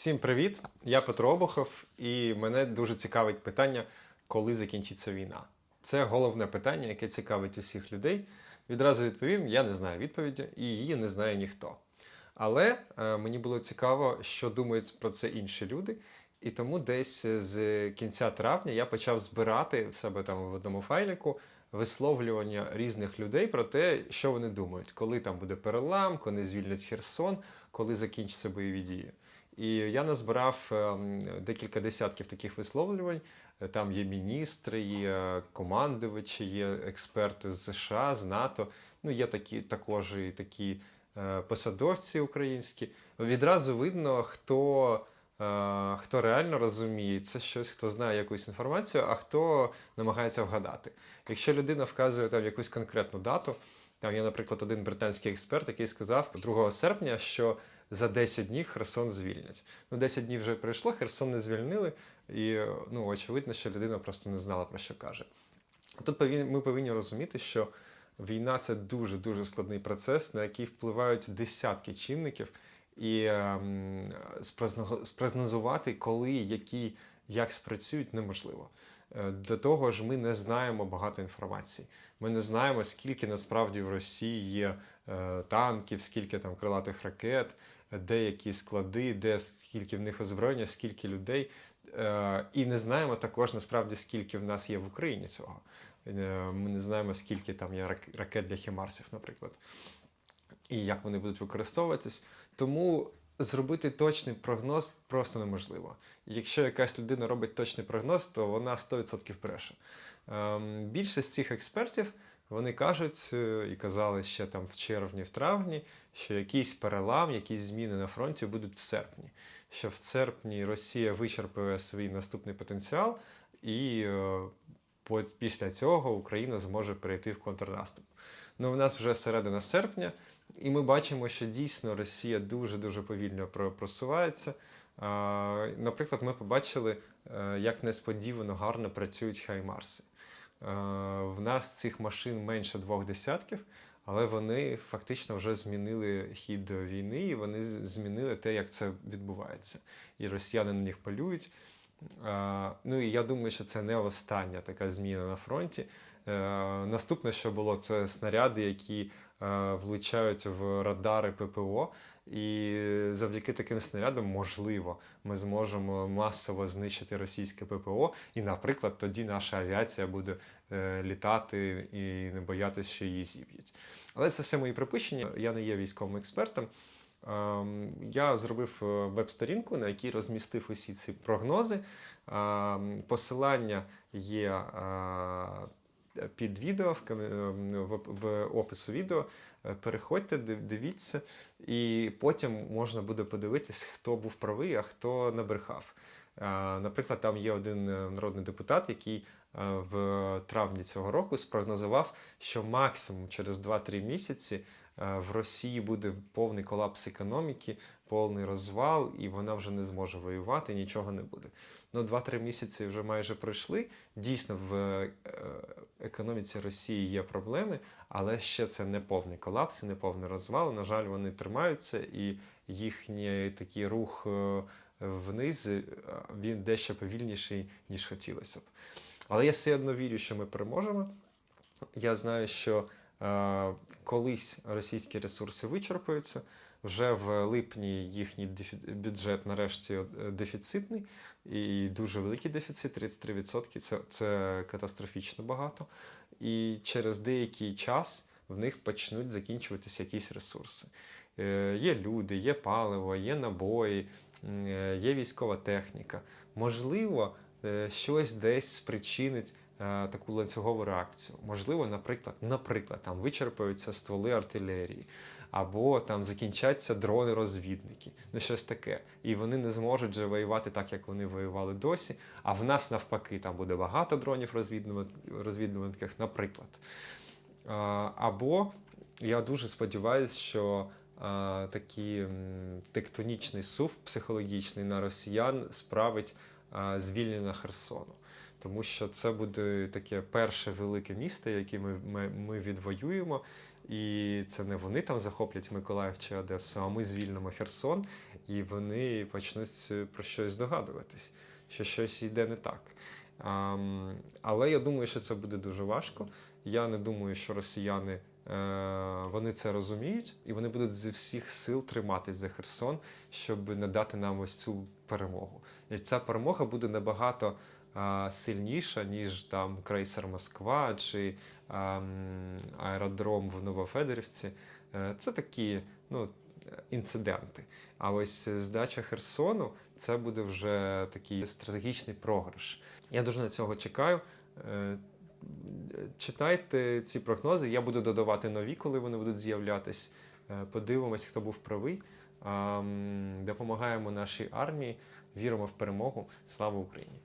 Всім привіт! Я Петро Обухов, і мене дуже цікавить питання, коли закінчиться війна. Це головне питання, яке цікавить усіх людей. Відразу відповім: я не знаю відповіді, і її не знає ніхто. Але е, мені було цікаво, що думають про це інші люди. І тому десь з кінця травня я почав збирати в себе там в одному файліку висловлювання різних людей про те, що вони думають, коли там буде перелам, коли звільнять Херсон, коли закінчаться бойові дії. І я назбирав ем, декілька десятків таких висловлювань. Е, Там є міністри, є командувачі, є експерти з США, з НАТО. Ну, є такі також і такі е, посадовці українські. Відразу видно, хто, е, хто реально розуміє це щось, хто знає якусь інформацію, а хто намагається вгадати. Якщо людина вказує там якусь конкретну дату, там є, наприклад, один британський експерт, який сказав 2 серпня, що за 10 днів Херсон звільнять. Ну, 10 днів вже пройшло, Херсон не звільнили, і ну, очевидно, що людина просто не знала про що каже. Тут ми повинні розуміти, що війна це дуже дуже складний процес, на який впливають десятки чинників, і ем, спрогнозувати, коли, які, як спрацюють, неможливо. Е, До того ж, ми не знаємо багато інформації. Ми не знаємо, скільки насправді в Росії є е, танків, скільки там крилатих ракет, де які склади, де скільки в них озброєння, скільки людей. Е, І не знаємо також насправді, скільки в нас є в Україні цього. Ми не знаємо, скільки там є рак- ракет для хімарсів, наприклад, і як вони будуть використовуватись. Тому зробити точний прогноз просто неможливо. Якщо якась людина робить точний прогноз, то вона 100% бреше. Ем, Більшість цих експертів вони кажуть е, і казали ще там в червні, в травні, що якийсь перелам, якісь зміни на фронті будуть в серпні. Що в серпні Росія вичерпує свій наступний потенціал, і е, після цього Україна зможе перейти в контрнаступ. Ну, у нас вже середина серпня, і ми бачимо, що дійсно Росія дуже дуже повільно просувається. Наприклад, ми побачили, е, як несподівано гарно працюють хаймарси. Е, В нас цих машин менше двох десятків, але вони фактично вже змінили хід війни, і вони змінили те, як це відбувається. І росіяни на них полюють. Ну і я думаю, що це не остання така зміна на фронті. Е, Наступне, що було, це снаряди, які е, влучають в радари ППО. І завдяки таким снарядам, можливо, ми зможемо масово знищити російське ППО, і, наприклад, тоді наша авіація буде е, літати і не боятися, що її зіб'ють. Але це все мої припущення. Я не є військовим експертом. Ем, Я зробив е, веб-сторінку, на якій розмістив усі ці прогнози. Ем, Посилання є е, під відео в, ем, опису відео. Е, Переходьте, дивіться, і потім можна буде подивитись, хто був правий, а хто набрехав. Наприклад, там є один народний депутат, який в травні цього року спрогнозував, що максимум через 2-3 місяці в Росії буде повний колапс економіки, повний розвал, і вона вже не зможе воювати, нічого не буде. Ну, 2-3 місяці вже майже пройшли. Дійсно, в е, економіці Росії є проблеми, але ще це не повний колапс, і не повний розвал. На жаль, вони тримаються, і їхній такий рух е, вниз е, він дещо повільніший, ніж хотілося б. Але я все одно вірю, що ми переможемо. Я знаю, що е, колись російські ресурси вичерпуються. Вже в липні їхній бюджет нарешті е, дефіцитний і дуже великий дефіцит 33%. Це, це катастрофічно багато. І через деякий час в них почнуть закінчуватися якісь ресурси. Е, Є люди, є паливо, є набої, е, є військова техніка. Можливо, е, щось десь спричинить е, таку ланцюгову реакцію. Можливо, наприклад, наприклад, там вичерпаються стволи артилерії, або там закінчаться дрони-розвідники, ну щось таке. І вони не зможуть вже воювати так, як вони воювали досі. А в нас навпаки, там буде багато дронів розвідувальників, наприклад. Або я дуже сподіваюся, що а, такий тектонічний сув психологічний на росіян справить звільнення Херсону. Тому що це буде таке перше велике місто, яке ми, ми, ми відвоюємо. І це не вони там захоплять Миколаїв чи Одесу, а ми звільнимо Херсон. і вони почнуть е, про щось здогадуватись, що щось йде не так. Ам, але я думаю, що це буде дуже важко. Я не думаю, що росіяни е, вони це розуміють, і вони будуть зі всіх сил триматись за Херсон, щоб не дати нам ось цю перемогу. І ця перемога буде набагато сильніша, ніж там крейсер Москва чи аеродром в Новофедорівці. Е, це такі ну, інциденти. А ось здача Херсону це буде вже такий стратегічний програш. Я дуже на цього чекаю. Е, Читайте ці прогнози. Я буду додавати нові, коли вони будуть з'являтись. Е, Подивимось, хто був правий. Допомагаємо нашій армії, віримо в перемогу. Слава Україні!